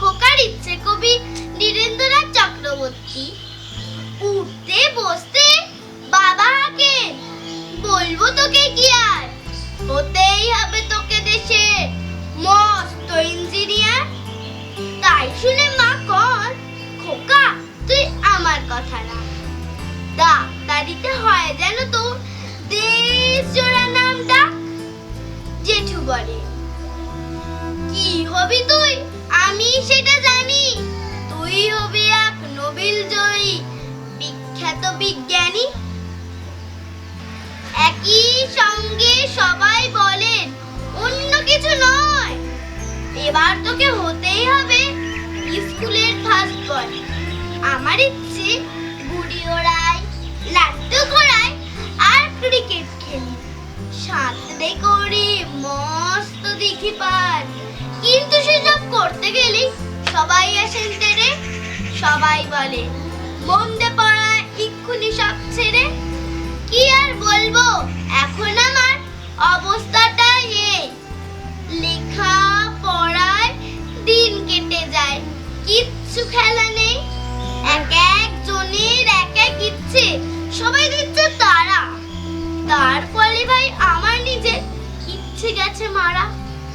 খোকার ইচ্ছে কবি নীরেন্দ্রনাথ চক্রবর্তী। উঠতে, বসতে, বাবা আগে, বলব তোকে কি আর? হতেই হবে তোকে দেশে। মস্ত তোকে হতেই হবে স্কুলের ফার্স্ট বয়। আমার ইচ্ছে ঘুড়ি ওড়াই লাট্টু ঘোড়াই আর ক্রিকেট খেলি। সাঁতরে করি, মস্ত দেখি পার। কিন্তু সেসব করতে গেলে সবাই আসেন তেরে সবাই বলে, মন্দে পড়া এক্ষুনি সব ছেড়ে, কি আর বলব? এখন গেছে মারা।